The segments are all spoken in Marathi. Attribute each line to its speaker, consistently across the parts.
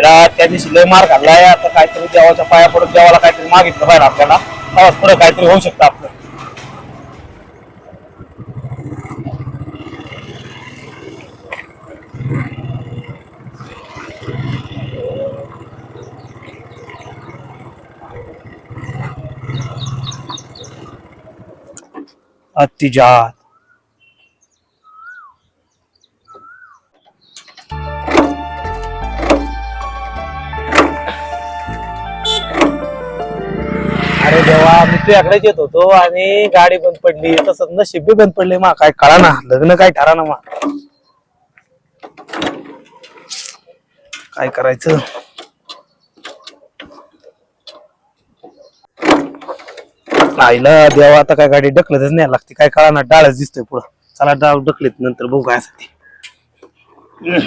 Speaker 1: आयला त्या दिवशी लय मार खाल्लाय आता काहीतरी देवाच्या पाया पडून देवाला काहीतरी मागितलं पाहिजे आपल्याला. तेव्हाच पुढे काहीतरी होऊ शकतं आपलं. अतिजात. अरे देवा मी तुझ्याकडेच येत होतो आणि गाडी बंद पडली. तसंच नशीब बी बंद पडली मा काय कळा ना लग्न काय ठरा ना मा. काय करायचं? आईला देवा आता काय गाडी ढकलतच नाही लागते. काय कळा ना डाळच दिसतोय पुढं. चला डाळ ढकलीत नंतर बघू काय असते. आयला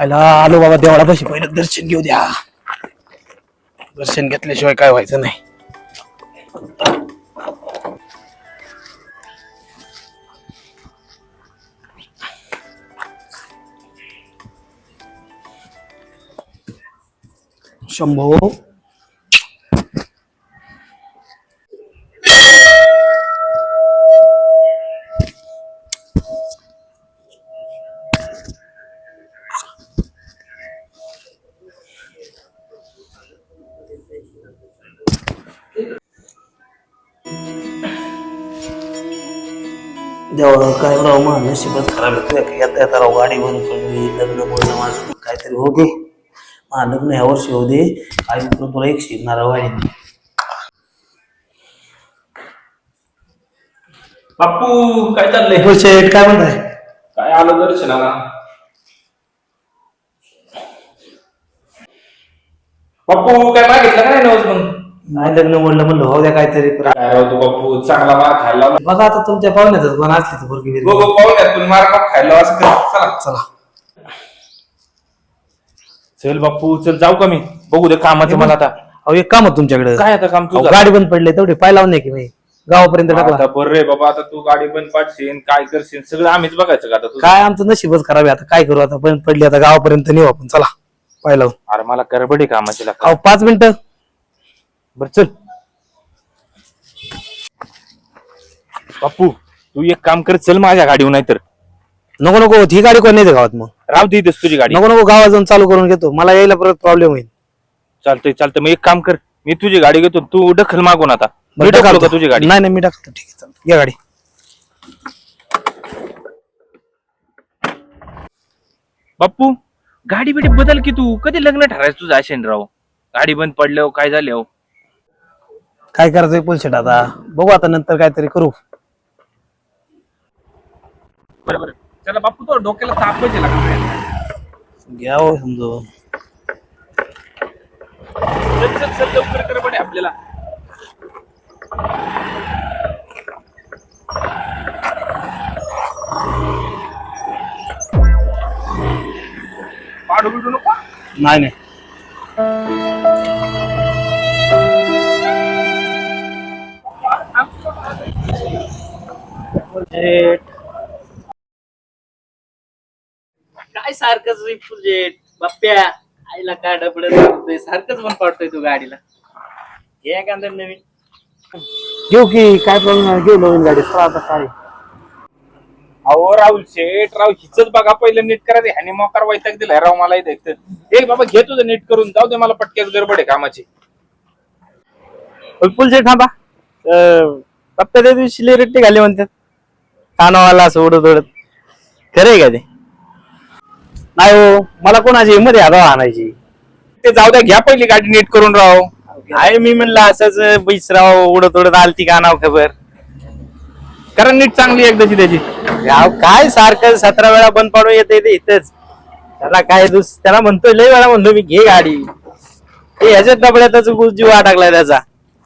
Speaker 1: आलो बाबा देवाला बशी पहिलं दर्शन घेऊ द्या. दर्शन घेतल्याशिवाय काय व्हायचं नाही. शंभो. देवा काय राव मा नशीबच खराब आहे. तुझ्या येता येता राव गाडी बंद पडली लग्न बोलणं माझं. काहीतरी हो दे. मा लग्न ह्या वर्षी हो दे. काय मित्र तुला एक शिकणार गाडी
Speaker 2: बाप्पू काय चाललंय?
Speaker 1: हो शेठ काय म्हणताय?
Speaker 2: काय आलं दर्शनाला बाप्पू काय मागितलं का नाही नवस मग
Speaker 1: नाही लग्न म्हणलं म्हणलं हो द्या काहीतरी.
Speaker 2: काय राव तू बाप्पू चांगला मार खायला लावला.
Speaker 1: बघा आता तुमच्या पाहुण्यातच कोण असली तर
Speaker 2: बघ, पाहुण्यात पण मार नको खायला असं कर. चला.
Speaker 1: चला.
Speaker 2: चल बाप्पू चल जाऊ का मी? बघू दे कामाचं मला आता.
Speaker 1: अहो एक काम होतं तुमच्याकडे.
Speaker 2: काय आता काम तुझं?
Speaker 1: गाडी बंद पडली तेवढे पाय लावून नाही की मी. गावापर्यंत टाकला.
Speaker 2: आता बरं रे बाबा आता तू गाडी बंद पाडशील काय करशील? सगळं आम्हीच बघायचं का आता तुझं?
Speaker 1: काय आमचं नशीबच खराब आहे. आता काय करू? आता बंद पडली आता गावापर्यंत नेऊ आपण. चला पाय लावून.
Speaker 2: अरे मला करबडी कामाची लागत.
Speaker 1: अहो पाच मिनिटं.
Speaker 2: बर चल. बाप्पू तू एक काम कर चल माझ्या गाडीवर नाहीतर.
Speaker 1: नको नको ही गाडी कोण नाही गावात मग?
Speaker 2: राव दे इथेच तुझी गाडी.
Speaker 1: नको नको गावात जाऊन चालू करून घेतो. मला यायला परत प्रॉब्लेम होईल.
Speaker 2: चालतंय चालतंय. मग एक काम कर मी तुझी गाडी घेतो तू दखल मागून आता. मी
Speaker 1: बरं.
Speaker 2: का तुझी गाडी?
Speaker 1: नाही नाही मी टाकतो ठीक आहे चालतं या गाडी.
Speaker 2: बाप्पू गाडी बिडी बदल की तू? कधी लग्न ठरायचं तुझं असेल राव? गाडी बंद पडल्यावर काय झाले हो?
Speaker 1: काय करायचंय पुलशेट आता? बघू आता नंतर काहीतरी करू.
Speaker 2: बरोबर बाप्पू तो डोक्याला ताप पाहिजे
Speaker 1: घ्या समजून
Speaker 2: चल चल चल लवकर कर बडे आपल्याला. पाडू बिडू नको?
Speaker 1: नाही नाही.
Speaker 3: काय सारखंच फुलजेट? बाप्प्या आईला काय डबड सांगतोय सारखंच पण पाडतोय तू गाडीला. हे एखादं नवीन.
Speaker 1: घेऊ की काय प्रॉब्लेम घेऊ नवीन गाडी. चला आता काय.
Speaker 2: अहो राहुल शेठ राव हिचच बघा पहिलं नीट करायचं ह्याने मोकार वैताग दिलाय राव मला इथे एकतर ए बाबा घे तुझं नीट करून. जाऊ दे मला पटक्याच गडबड आहे कामाची.
Speaker 1: पुलशेट थांबा. पप्पा त्या दिवशी लिरिटी घाली म्हणतात. कानावाला असं उडत उडत. खरंय का ते? नाही हो मला कोणाची मध्ये हाता आणायची.
Speaker 2: ते जाऊ द्या घ्या पहिली गाडी नीट करून राव
Speaker 1: आहे मी म्हणलं असंच बैसराव उडत उडत आलती का नाव खबर.
Speaker 2: कारण नीट चांगली एकदाची त्याची.
Speaker 1: गाव काय सारखं सतरा वेळा बंद पाडू येते इथंच. त्याला काय दुस त्याला म्हणतोय लय वेळा म्हणतो मी घे गाडी. ते ह्याच्यात डबड्यातच जीव अडकलाय त्याचा.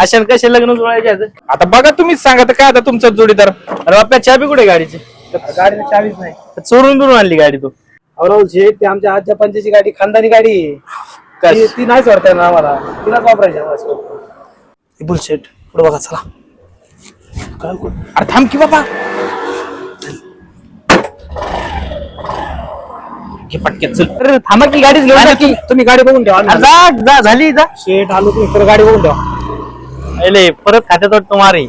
Speaker 3: अशा कसे लग्न जुळायचे?
Speaker 2: आता? बघा तुम्हीच सांगा तर काय आता तुमचा जोडीदार?
Speaker 3: अरे बाप्पा चाबी कुठे गाडीची?
Speaker 1: गाडीला चावीच नाही.
Speaker 3: चोरून बिरून आणली गाडी तू.
Speaker 1: अहो राहुल शेठ ती आमच्या आजच्या पंचाची गाडी खानदानी गाडी आहे. ती- ती नाहीच वाटत ना आम्हाला. तिलाच वापरायची बुलशेट पुढे बघा चला. काय करू?
Speaker 2: अरे थांब की बाबा. घे पटक्यात चल.
Speaker 3: अरे थांबा की गाडीच घेऊन जा की.
Speaker 1: तुम्ही गाडी बघून ठेवा.
Speaker 3: अरे जा जा झाली जा.
Speaker 1: शेठ आलो तुम्ही तर गाडी बघून ठेवा.
Speaker 3: अरे परत खात्यात वाटतो मारी.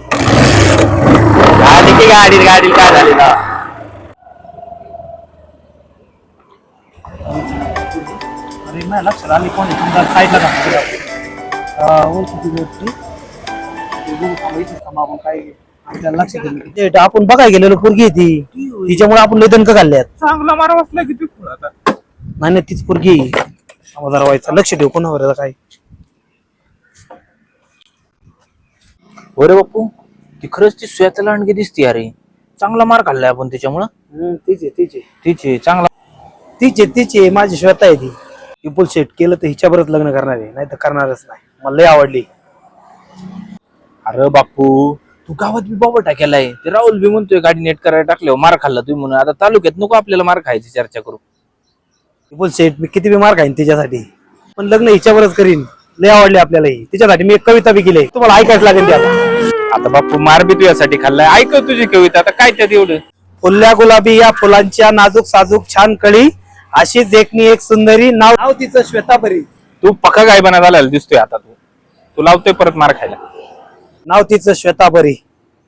Speaker 3: गाडी की गाडी गाडी काय झाली ना
Speaker 1: अरे नाही लक्षात आली कोण? तुमच्या साईडला आपण काय आपल्याला लक्षात येईल. शेठ, आपण बघायला गेलेलो पोरगी ती. तिच्यामुळे आपण लय दणक घालल्यात
Speaker 2: चांगला मारा वाचला किती
Speaker 1: नाही तीच पोरगी जरा व्हायचं लक्ष ठेव कोणावर काय?
Speaker 4: अरे बापू ती खरंच ती स्वतः लांडगी दिसते अरे. चांगला मार खाल्लाय आपण त्याच्यामुळं.
Speaker 1: हम्म, तीच आहे तीच आहे.
Speaker 4: तिचे चांगला.
Speaker 1: तीच आहे तीच आहे माझी श्वेता आहे ती. विपुल शेट केलं तर हिच्याबरोबर लग्न करणार आहे नाही तर करणारच नाही. मला लय आवडली.
Speaker 4: अरे बापू तू गावात बी बाबा टाकेलाय. ते राहुल बी म्हणतोय गाडी नेट करायला टाकल्यावर मार खाल्ला तुम्ही म्हणून. आता तालुक्यात नको आपल्याला मार खायची चर्चा करू.
Speaker 1: विपुल शेट मी किती बी मार खाईन तिच्यासाठी. पण लग्न हिच्यावरच करीन. लय आवडली आपल्याला ही तिच्यासाठी मी एक कविता बी केली. तुम्हाला ऐकायच लागेल ती आता.
Speaker 2: आता बापू मार बी तुझ्यासाठी खाल्लाय. ऐक तुझी कविता आता काय त्यात एवढं?
Speaker 1: फुलल्या गुलाबी या फुलांच्या नाजूक साजूक छान कळी अशीच एकनी एक सुंदरी नाव नाव तिचं श्वेतापरी
Speaker 2: तू पक्का गाय बना झालेला दिसतोय आता तू. तू लावतोय परत मार खायला.
Speaker 1: नाव तिचं श्वेतापरी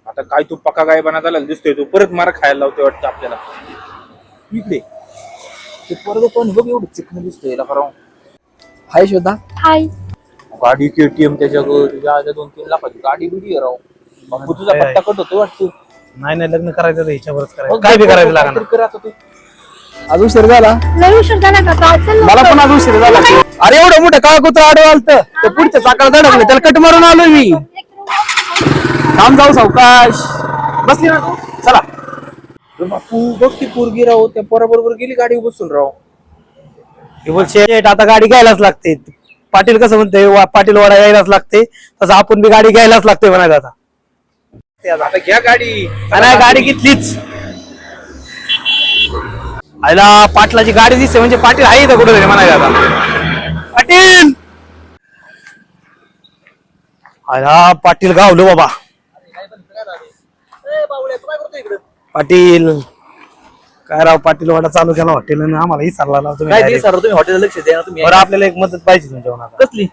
Speaker 2: आता काय तू पक्का गाय बना झालेला दिसतोय तू परत मार खायला लावतोय वाटतं आपल्याला.
Speaker 4: इकडे. ते परत पण बघ एवढं चिकन दिसतोय खरं.
Speaker 1: हाय श्वेता.
Speaker 5: हाय.
Speaker 4: गाडी केटीएम तुझ्या आल्या दोन तीन लाखाची. गाडी बिडी आहे राव. बापू तुझा पट्टा कट होतोय वाटतं.
Speaker 1: नाही नाही लग्न करायचं तर हिच्यावरच करायचं. काय बी करायचं लागणार?
Speaker 4: कर आता तू.
Speaker 1: आज उशीर झाला?
Speaker 5: लय उशीर झाला का? काय चाललं
Speaker 1: मला पण आज उशीर झाला. अरे एवढं मोठं काळ कुत्र आडवं आलत. ते पुढच्या चाकाला धडकलं. त्याला कट मारून आलोय मी. थांब जाऊ सावकाश. बसली ना तू. चला.
Speaker 4: अरे बापू बघ ती पोरगी राव. त्या पोराबरोबर गेली गाडी बसून राव.
Speaker 1: विपुल शेठ आता गाडी घ्यायलाच लागते. पाटील कसं म्हणते पाटील वाडा यायलाच लागते. तसं आपण बी गाडी घ्यायलाच लागते म्हणायचं आता.
Speaker 2: आता घ्या गाडी.
Speaker 1: नाही गाडी घेतलीच. आयला पाटलाची गाडी दिसते म्हणजे पाटील आहे इथं कुठे म्हणायचं आता. पाटील! आयला पाटील गावलो बाबा. पाटील. काय राव पाटील वाडा चालू केला हॉटेल आम्हाला ही लाव तुम्ही
Speaker 4: काय
Speaker 1: direct.
Speaker 4: सर तुम्ही हॉटेल लक्ष द्या ना तुम्ही.
Speaker 1: बरं आपल्याला एक मदत पाहिजे आता.
Speaker 4: कसली?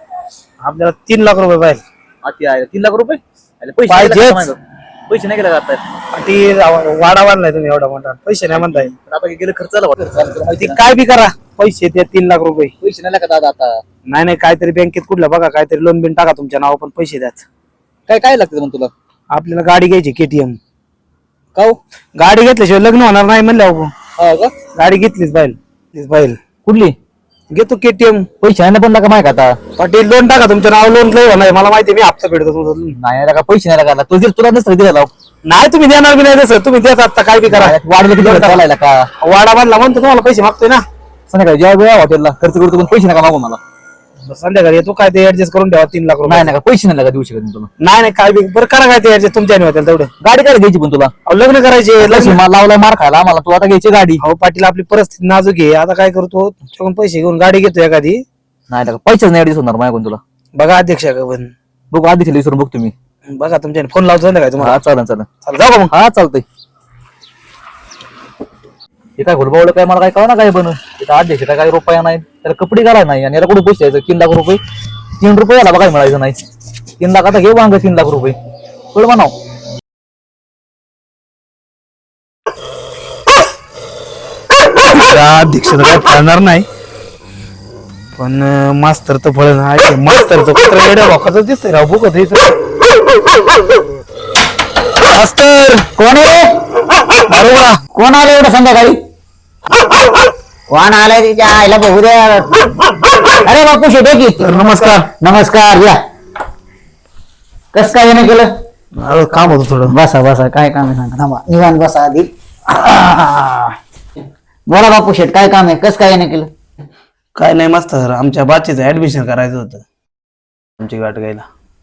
Speaker 1: आपल्याला तीन लाख रुपये पाहिजे.
Speaker 4: अति आहे. तीन लाख रुपये? अरे पैसे. पैसे नाही गेला आता?
Speaker 1: पाटील वाडा बांधलाय तुम्ही एवढा मोठा. पैसे नाही म्हणताय.
Speaker 4: आता गेलं खर्चाला
Speaker 1: ते काय बी करा. पैसे त्या तीन लाख रुपये.
Speaker 4: पैसे नाही लागत आता आता.
Speaker 1: नाही नाही काहीतरी बँकेत कुठलं बघा काहीतरी लोन बिन टाका तुमच्या नाव पण पैसे द्याच.
Speaker 4: काय काय लागतं मग तुला?
Speaker 1: आपल्याला गाडी घ्यायची केटीएम
Speaker 4: का हो?
Speaker 1: गाडी घेतल्याशिवाय लग्न होणार नाही म्हणलं अहो.
Speaker 4: हा का?
Speaker 1: गाडी घेतलीच घेतलीच पाहिजे.
Speaker 4: कुठली?
Speaker 1: घेतो केटीएम
Speaker 4: पैसे नाही पण का माहिती आता
Speaker 1: पाटील लोन टाका तुमच्या नाव लोन लय होणार मला माहिती आहे, मी हप्ता फेडतो तुमचं.
Speaker 4: नाही लागा पैसे नाही लागा तुझे तुला नसतं दिला लाव
Speaker 1: नाही तुम्ही देणार बी नाही तसं. तुम्ही देत आता काय बी करा.
Speaker 4: वाढलं किती का?
Speaker 1: वाडा बांधला म्हणतो तुम्हाला पैसे मागतोय ना.
Speaker 4: संध्याकाळी जेव्हा वेळा हॉटेलला. खर्च करतो पण पैसे नका मागू मला.
Speaker 1: संध्याकाळी येतो. काय ते ऍडजस्ट करून ठेवा तीन लाख रुपये.
Speaker 4: नाही नका पैसे नाही लागा देऊ शकत मी तुला.
Speaker 1: नाही नाही काय बी बरं करा काय ते ऍडजस्ट तुमच्या होतील तेवढं.
Speaker 4: गाडी काय द्यायची पण तुला?
Speaker 1: अहो, लग्न करायचे लग्न
Speaker 4: लावलाय मार खायला आम्हाला तू आता घ्यायची गाडी.
Speaker 1: अहो पाटील आपली परिस्थिती नाजूक आहे. आता काय करतो तुमच्याकडून पैसे घेऊन गाडी घेतो एखादी.
Speaker 4: नाही लागा पैसेच नाही होणार माझ्याकडून तुला.
Speaker 1: बघा अध्यक्ष का पण
Speaker 4: बघू आधी विसरून बघ तुम्ही
Speaker 1: बघा तुमच्या फोन लावतो ना काय तुम्हाला.
Speaker 4: हा चालेल चालेल.
Speaker 1: चला, जाऊ का मग?
Speaker 4: हा चालतंय. हे काय घोलबावलं काय मला काय कळना काय बन तिथं अध्यक्ष काय रुपया नाही त्याला कपडे घाला नाही आणि याला कुठे पैसे द्यायचं तीन लाख रुपये. तीन रुपये याला बघायला मिळायचं नाही. तीन लाख आता घेऊ वांग तीन लाख रुपये. कळ म्हणाव
Speaker 1: अध्यक्ष काय फळणार नाही. पण अं, मास्तर तर फळ नाही मास्तरचं पत्र येड्या लोकांचं दिसतंय. राव हे सगळं. मास्तर! कोण आहे वा
Speaker 6: कोण आलं एवढं संध्याकाळी? कोण आलाय तिच्या आईला बघू द्या. अरे बापू शेटे की?
Speaker 1: तर नमस्कार.
Speaker 6: नमस्कार या. कस काय येणं केलं?
Speaker 1: अरे काम होतं थोडं.
Speaker 6: बसा बसा काय काम आहे सांगा थांबा. निवांत बसा आधी. बोला बापू शेट काय काम आहे? कस काय येणं केलं?
Speaker 1: काय नाही मास्तर आमच्या बाचीचं ऍडमिशन करायचं होतं. आमची गाठ घ्यायला.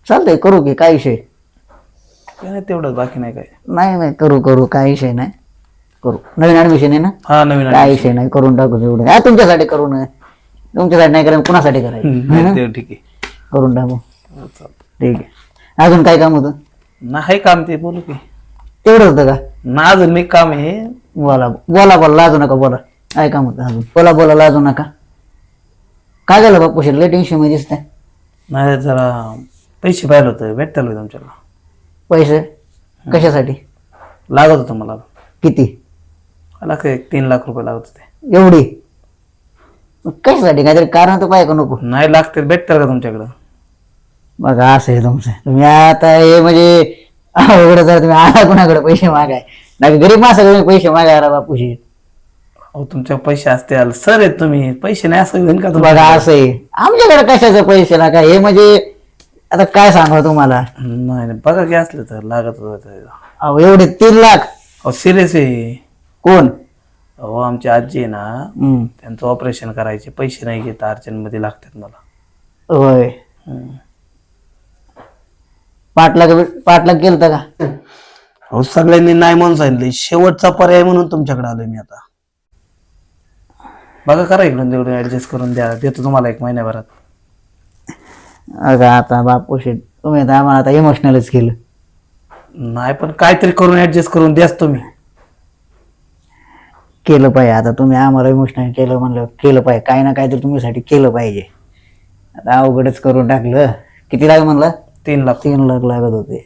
Speaker 6: चालतंय करू की काय विषय?
Speaker 7: काय नाही तेवढंच बाकी नाही काय.
Speaker 6: नाही नाही करू करू काय विषय नाही. करू. नवीन ऍडमिशन आहे ना?
Speaker 7: हा नवीन
Speaker 6: काय विषय नाही करून टाकू तेवढं हा तुमच्यासाठी करू नये तुमच्यासाठी नाही करायचं कुणासाठी करायचं?
Speaker 7: ते ठीक आहे.
Speaker 6: करून टाकू. ठीक आहे. अजून काय काम होतं?
Speaker 7: नाही काम ते बोलू की.
Speaker 6: तेवढं होतं का?
Speaker 7: ना अजून एक काम आहे.
Speaker 6: बोला बोला बोला लाजू नका बोला. काय काम होतं अजून? बोला बोला लाजू नका. काय झालं बापू लय टेन्शनमध्ये दिसतंय.
Speaker 7: नाही जरा पैसे पाहिलं होतं भेटताल तुमच्याला
Speaker 6: पैसे? कशासाठी?
Speaker 7: लागत होतं मला.
Speaker 6: किती?
Speaker 7: मला काय तीन लाख रुपये लागत होते.
Speaker 6: एवढी? मग कशासाठी? काहीतरी कारण तर पाहिजे का नको?
Speaker 7: नाही लागते भेटतात का तुमच्याकडं?
Speaker 6: बघा असं आहे तुमचं. तुम्ही आता हे म्हणजे अवघड जर तुम्ही आला कुणाकडे पैसे मागाय? नाही गरीब माणसाकडे पैसे मागायला बापूशी
Speaker 7: अहो तुमच्या पैसे असतील सर आहेत तुम्ही. पैसे नाही असं होईल का
Speaker 6: बघा
Speaker 7: तुम्हाला
Speaker 6: असं आहे. आमच्याकडे कशाचे पैसे ना काय हे म्हणजे आता काय सांगा तुम्हाला?
Speaker 7: नाही नाही. बघा की असलं तर लागत होतं.
Speaker 6: अहो एवढे तीन लाख.
Speaker 7: अहो सिरियस आहे.
Speaker 6: कोण?
Speaker 7: अहो आमची आजी आहे ना
Speaker 6: हम्म.
Speaker 7: त्यांचं ऑपरेशन करायचे. पैसे नाही घेत अर्जंटमध्ये लागतात मला.
Speaker 6: होय.
Speaker 7: हम्म.
Speaker 6: पाटलाग केलं का?
Speaker 7: अहो सगळ्यांनी नाही म्हणून सांगितले. शेवटचा पर्याय म्हणून तुमच्याकडे आलोय मी आता. बघा करा इकडून तेवढं ऍडजस्ट करून द्या. देतो तुम्हाला एक महिन्याभरात.
Speaker 6: अगं आता बापूशी तुम्ही आता आम्हाला आता इमोशनलच केलं.
Speaker 7: नाही पण काहीतरी करून ऍडजस्ट करून द्याच तुम्ही.
Speaker 6: केलं पाहिजे. आता तुम्ही आम्हाला इमोशनल केलं म्हणलं केलं पाहिजे. काही ना काहीतरी तुमच्यासाठी केलं पाहिजे. आता अवघडच करून टाकलं. किती लाग म्हणलं?
Speaker 7: तीन लाख.
Speaker 6: तीन लाख लागत होते.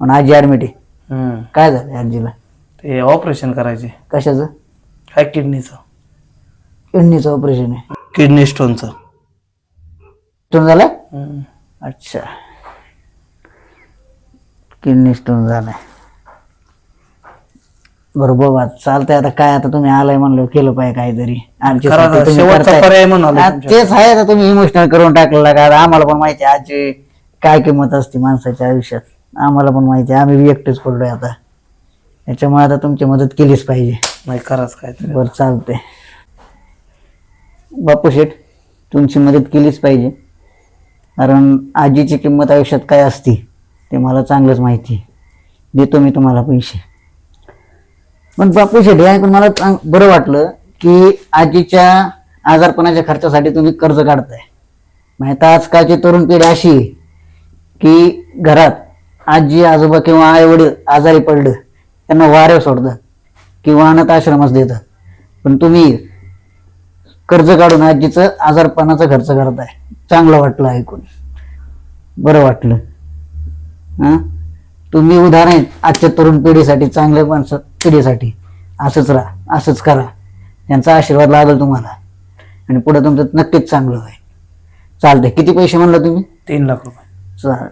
Speaker 6: पण आजी ऍडमिट आहे.
Speaker 7: हम्म.
Speaker 6: काय झालं आजीला?
Speaker 7: ते ऑपरेशन करायचे.
Speaker 6: कशाचं?
Speaker 7: काय किडनीचं
Speaker 6: किडनीचं ऑपरेशन आहे.
Speaker 7: किडनी स्टोनचं
Speaker 6: स्टोन झालं?
Speaker 7: हम्म.
Speaker 6: अच्छा. किडनी स्टोन झालाय. बरोबर चालतंय. आता काय आता तुम्ही आलाय म्हणलं केलं पाहिजे काहीतरी. आमच्यासाठी
Speaker 7: करा आता,
Speaker 6: तुम्ही
Speaker 7: शेवटचा
Speaker 6: करताय.
Speaker 7: पर्याय म्हणालो
Speaker 6: हा,
Speaker 7: तुमच्यासाठी.
Speaker 6: तेच आहे आता तुम्ही इमोशनल करून टाकलेला का? आता आम्हाला पण माहिती आहे आजची काय किंमत असते माणसाच्या आयुष्यात. आम्हाला पण माहिती आहे आम्ही बी एकटेच पडलोय आता. त्याच्यामुळे आता तुमची मदत केलीच पाहिजे.
Speaker 7: नाही कराच काहीतरी.
Speaker 6: बरं चालतंय. बापू शेठ तुमची मदत केलीच पाहिजे. कारण आजीची किंमत आयुष्यात काय असती ते मला चांगलंच माहिती आहे. देतो मी तुम्हाला पैसे. पण बापू शेठ हे ऐकून मला चांग बरं वाटलं की आजीच्या आजारपणाच्या खर्चासाठी तुम्ही कर्ज काढताय. म्हणजे आजकालची तरुण पिढी अशी की घरात आजी आजोबा किंवा आई वडील आजारी पडलं त्यांना वाऱ्या सोडतं किंवा अनाथ आश्रमच देतं. पण तुम्ही कर्ज काढून आजीचं आजारपणाचा खर्च करताय. चांगलं वाटलं ऐकून. बरं वाटलं. हां? तुम्ही उदाहरण आहेत आजच्या तरुण पिढीसाठी चांगले माणसं. पिढीसाठी असंच राहा असंच करा. त्यांचा आशीर्वाद लागेल तुम्हाला. आणि पुढे तुमचं नक्कीच चांगलं होईल. चालतंय. किती पैसे म्हणला तुम्ही?
Speaker 7: तीन लाख रुपये.
Speaker 6: चाल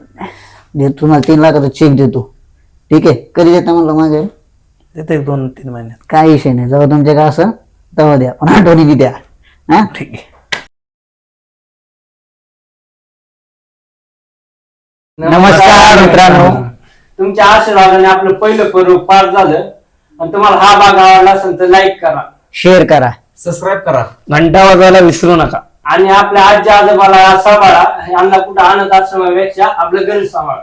Speaker 6: दे तुम्हाला तीन लाखाचा चेक देतो. ठीक आहे? कधी देता म्हणलं मागे?
Speaker 7: देते एक दोन तीन महिन्यात.
Speaker 6: काय विषय नाही. जेव्हा तुमच्या काय असं तेव्हा द्या. पण आठवणी द्या. हा?
Speaker 7: ठीक आहे.
Speaker 6: नमस्कार मित्रांनो.
Speaker 8: तुमच्या आशीर्वादाने आपलं पहिलं पर्व पार झालं. आणि तुम्हाला हा भाग आवडला असेल तर लाईक करा.
Speaker 6: शेअर करा.
Speaker 9: सबस्क्राईब करा.
Speaker 7: घंटा वाजवायला विसरू नका.
Speaker 8: आणि आपल्या आजी आजोबाला सांभाळा. यांना कुठं अनाथ आश्रमापेक्षा आपलं घरी सांभाळा.